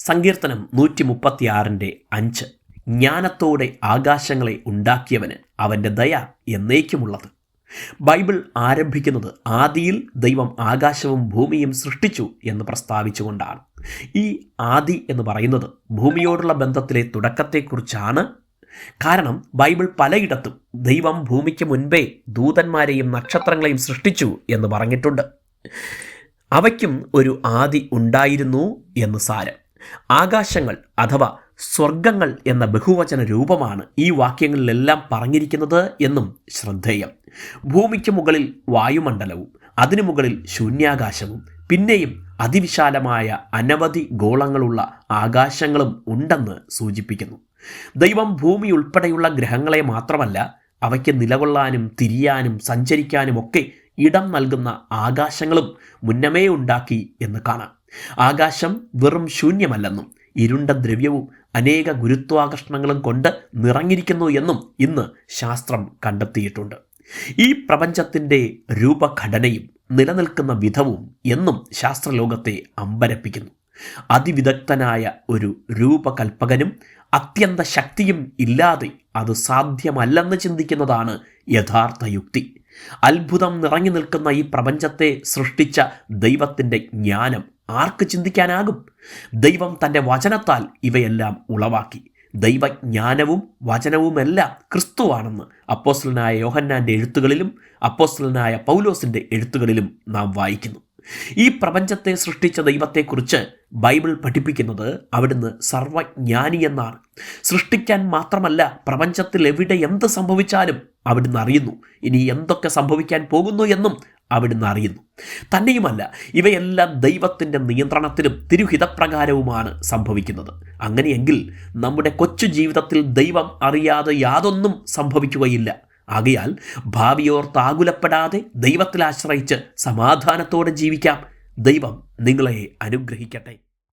സങ്കീർത്തനം നൂറ്റി മുപ്പത്തിയാറിന്റെ അഞ്ച്. ജ്ഞാനത്തോടെ ആകാശങ്ങളെ ഉണ്ടാക്കിയവന് അവന്റെ ദയ എന്നേക്കുമുള്ളത്. ബൈബിൾ ആരംഭിക്കുന്നത് ആദിയിൽ ദൈവം ആകാശവും ഭൂമിയും സൃഷ്ടിച്ചു എന്ന് പ്രസ്താവിച്ചുകൊണ്ടാണ്. ഈ ആദി എന്ന് പറയുന്നത് ഭൂമിയോടുള്ള ബന്ധത്തിലെ തുടക്കത്തെക്കുറിച്ചാണ്. കാരണം ബൈബിൾ പലയിടത്തും ദൈവം ഭൂമിക്ക് മുൻപേ ദൂതന്മാരെയും നക്ഷത്രങ്ങളെയും സൃഷ്ടിച്ചു എന്ന് പറഞ്ഞിട്ടുണ്ട്. അവയ്ക്കും ഒരു ആദി ഉണ്ടായിരുന്നു എന്ന് സാരം. ആകാശങ്ങൾ അഥവാ സ്വർഗങ്ങൾ എന്ന ബഹുവചന രൂപമാണ് ഈ വാക്യങ്ങളിലെല്ലാം പറഞ്ഞിരിക്കുന്നത് എന്നും ശ്രദ്ധേയം. ഭൂമിക്ക് മുകളിൽ വായുമണ്ഡലവും അതിനു മുകളിൽ ശൂന്യാകാശവും പിന്നെയും അതിവിശാലമായ അനവധി ഗോളങ്ങളുള്ള ആകാശങ്ങളും ഉണ്ടെന്ന് സൂചിപ്പിക്കുന്നു. ദൈവം ഭൂമി ഉൾപ്പെടെയുള്ള ഗ്രഹങ്ങളെ മാത്രമല്ല അവയ്ക്ക് നിലകൊള്ളാനും തിരിയാനും സഞ്ചരിക്കാനും ഒക്കെ ഇടം നൽകുന്ന ആകാശങ്ങളും മുന്നമേ ഉണ്ടാക്കി എന്ന് കാണാം. ആകാശം വെറും ശൂന്യമല്ലെന്നും ഇരുണ്ട ദ്രവ്യവും അനേക ഗുരുത്വാകർഷണങ്ങളും കൊണ്ട് നിറഞ്ഞിരിക്കുന്നു എന്നും ഇന്ന് ശാസ്ത്രം കണ്ടെത്തിയിട്ടുണ്ട്. ഈ പ്രപഞ്ചത്തിന്റെ രൂപഘടനയും നിലനിൽക്കുന്ന വിധവും എന്നും ശാസ്ത്രലോകത്തെ അമ്പരപ്പിക്കുന്നു. അതിവിദഗ്ധനായ ഒരു രൂപകൽപ്പകനും അത്യന്ത ശക്തിയും ഇല്ലാതെ അത് സാധ്യമല്ലെന്ന് ചിന്തിക്കുന്നതാണ് യഥാർത്ഥ യുക്തി. അത്ഭുതം നിറഞ്ഞു നിൽക്കുന്ന ഈ പ്രപഞ്ചത്തെ സൃഷ്ടിച്ച ദൈവത്തിന്റെ ജ്ഞാനം ആർക്ക് ചിന്തിക്കാനാകും? ദൈവം തന്റെ വചനത്താൽ ഇവയെല്ലാം ഉളവാക്കി. ദൈവജ്ഞാനവും വചനവുമെല്ലാം ക്രിസ്തുവാണെന്ന് അപ്പോസ്റ്റലനായ യോഹന്നാന്റെ എഴുത്തുകളിലും അപ്പോസ്റ്റലനായ പൗലോസിന്റെ എഴുത്തുകളിലും നാം വായിക്കുന്നു. ഈ പ്രപഞ്ചത്തെ സൃഷ്ടിച്ച ദൈവത്തെക്കുറിച്ച് ബൈബിൾ പഠിപ്പിക്കുന്നത് അവിടുന്ന് സർവജ്ഞാനി എന്നാണ്. സൃഷ്ടിക്കാൻ മാത്രമല്ല പ്രപഞ്ചത്തിൽ എവിടെ എന്ത് സംഭവിച്ചാലും അവിടുന്ന് അറിയുന്നു. ഇനി എന്തൊക്കെ സംഭവിക്കാൻ പോകുന്നു എന്നും അവിടുന്ന് അറിയുന്നു. തന്നെയുമല്ല ഇവയെല്ലാം ദൈവത്തിന്റെ നിയന്ത്രണത്തിലും തിരുഹിതപ്രകാരവുമാണ് സംഭവിക്കുന്നത്. അങ്ങനെയെങ്കിൽ നമ്മുടെ കൊച്ചു ജീവിതത്തിൽ ദൈവം അറിയാതെ യാതൊന്നും സംഭവിക്കുകയില്ല. ആകയാൽ ഭാവിയോർത്ത് ആകുലപ്പെടാതെ ദൈവത്തിൽ ആശ്രയിച്ച് സമാധാനത്തോടെ ജീവിക്കാം. ദൈവം നിങ്ങളെ അനുഗ്രഹിക്കട്ടെ.